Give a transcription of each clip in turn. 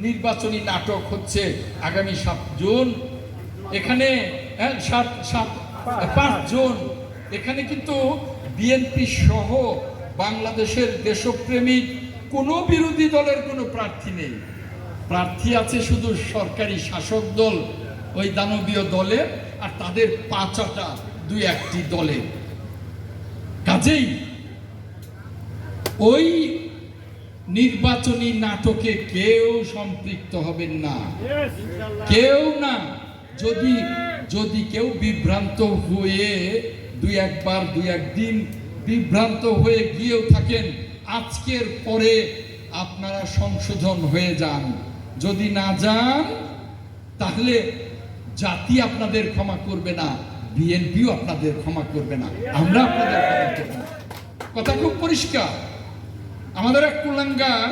নির্বাচনী নাটক হচ্ছে আগামী সাত জুন। এখানে হ্যাঁ, সাত সাত পাঁচ জুন। এখানে কিন্তু বিএনপি সহ বাংলাদেশের দেশপ্রেমিক কোনো বিরোধী দলের কোনো প্রার্থী নেই। প্রার্থী আছে শুধু সরকারি শাসক দল ওই দানবীয় দলের আর তাদের পাঁচটা দুই একটি দলের কাজেই ওই নির্বাচনী নাটকে কেউ সম্পৃক্ত হবেন না। কেউ না। যদি যদি কেউ বিভ্রান্ত হয়ে দুই একবার দুই একদিন বিভ্রান্ত হয়ে গিয়েও থাকেন আজকের পরে আপনারা সংশোধন হয়ে যান। যদি না যান তাহলে জাতি আপনাদের ক্ষমা করবে না বিএনপিও আপনাদের ক্ষমা করবে না। আমরা আপনাদের ক্ষমা করব না। কথা খুব পরিষ্কার। আমাদের এক কুলাঙ্গার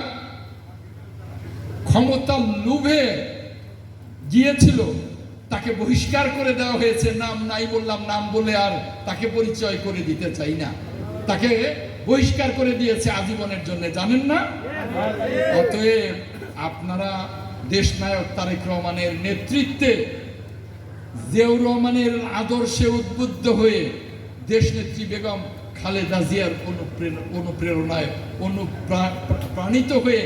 ক্ষমতা লোভে গিয়েছিল, তাকে বহিষ্কার করে দেওয়া হয়েছে, নাম নাই বললাম, নাম বলে আর তাকে পরিচয় করে দিতে চাই না। তাকে বহিষ্কার করে দিয়েছে আজীবনের জন্য, জানেন না? অতএব আপনারা দেশনায়ক তারেক রহমানের নেতৃত্বে জিয়াউর রহমানের আদর্শে উদ্বুদ্ধ হয়ে দেশনেত্রী বেগম খালেদা জিয়ার অনুপ্রেরণা অনুপ্রেরণায় অনুপ্রাণিত হয়ে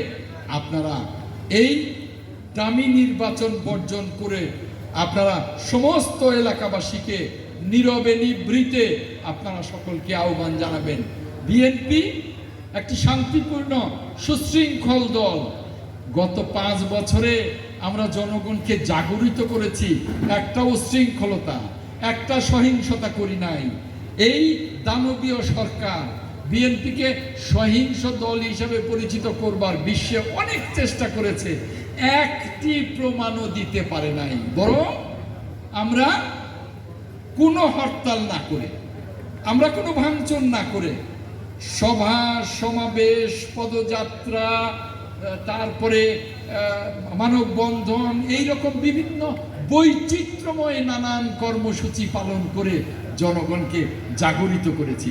আপনারা এই দামি নির্বাচন বর্জন করে আপনারা সমস্ত এলাকাবাসীকে নীরবে নিবৃতে আপনারা সকলকে আহ্বান জানাবেন। বিএনপি একটি শান্তিপূর্ণ, সুশৃঙ্খল দল। গত পাঁচ বছরে আমরা জনগণকে জাগরিত করেছি। একটা উশৃঙ্খলতা, একটা সহিংসতা করি নাই। এই দানবীয় সরকার বিএনপিকে সহিংস দল হিসাবে পরিচিত করবার বিশ্বে অনেক চেষ্টা করেছে, একটি প্রমাণও দিতে পারে নাই। বরং আমরা কোনো হরতাল না করে, আমরা কোনো ভাঙচুর না করে, সভা, সমাবেশ, পদযাত্রা তারপরে মানববন্ধন, এইরকম বিভিন্ন বৈচিত্র্যময় নানান কর্মসূচি পালন করে জনগণকে জাগরিত করেছি।